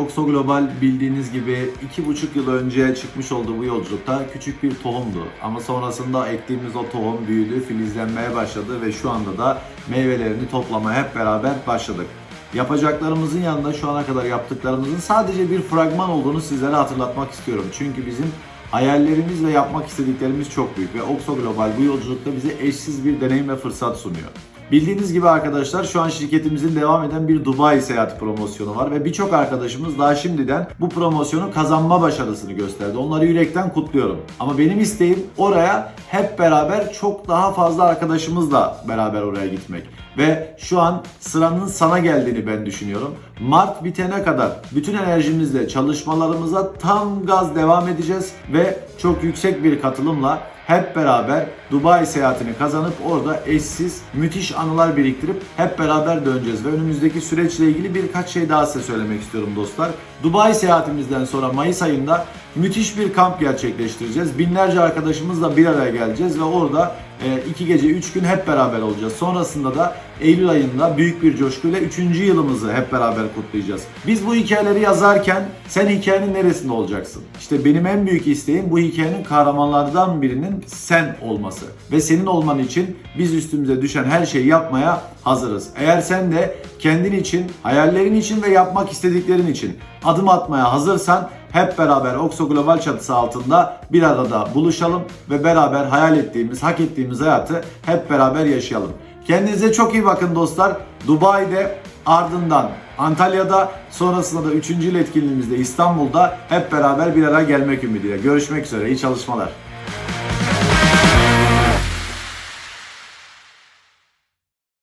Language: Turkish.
Oxo Global bildiğiniz gibi 2,5 yıl önce çıkmış olduğu bu yolculukta küçük bir tohumdu. Ama sonrasında ektiğimiz o tohum büyüdü, filizlenmeye başladı ve şu anda da meyvelerini toplamaya hep beraber başladık. Yapacaklarımızın yanında şu ana kadar yaptıklarımızın sadece bir fragman olduğunu sizlere hatırlatmak istiyorum. Çünkü bizim hayallerimiz ve yapmak istediklerimiz çok büyük ve Oxo Global bu yolculukta bize eşsiz bir deneyim ve fırsat sunuyor. Bildiğiniz gibi arkadaşlar şu an şirketimizin devam eden bir Dubai seyahati promosyonu var ve birçok arkadaşımız daha şimdiden bu promosyonu kazanma başarısını gösterdi. Onları yürekten kutluyorum. Ama benim isteğim oraya hep beraber çok daha fazla arkadaşımızla beraber oraya gitmek. Ve şu an sıranın sana geldiğini ben düşünüyorum. Mart bitene kadar bütün enerjimizle çalışmalarımıza tam gaz devam edeceğiz ve çok yüksek bir katılımla hep beraber Dubai seyahatini kazanıp orada eşsiz, müthiş anılar biriktirip hep beraber döneceğiz. Ve önümüzdeki süreçle ilgili birkaç şey daha size söylemek istiyorum dostlar. Dubai seyahatimizden sonra Mayıs ayında müthiş bir kamp gerçekleştireceğiz. Binlerce arkadaşımızla bir araya geleceğiz ve orada 2 gece 3 gün hep beraber olacağız. Sonrasında da Eylül ayında büyük bir coşkuyla 3. yılımızı hep beraber kutlayacağız. Biz bu hikayeleri yazarken sen hikayenin neresinde olacaksın? İşte benim en büyük isteğim bu hikayenin kahramanlardan birinin sen olması. Ve senin olman için biz üstümüze düşen her şeyi yapmaya hazırız. Eğer sen de kendin için, hayallerin için ve yapmak istediklerin için adım atmaya hazırsan hep beraber Oxo Global çatısı altında bir arada buluşalım ve beraber hayal ettiğimiz, hak ettiğimiz hayatı hep beraber yaşayalım. Kendinize çok iyi bakın dostlar. Dubai'de ardından Antalya'da sonrasında da 3. yıl etkinliğimizde İstanbul'da hep beraber bir araya gelmek ümidiyle. Görüşmek üzere. İyi çalışmalar.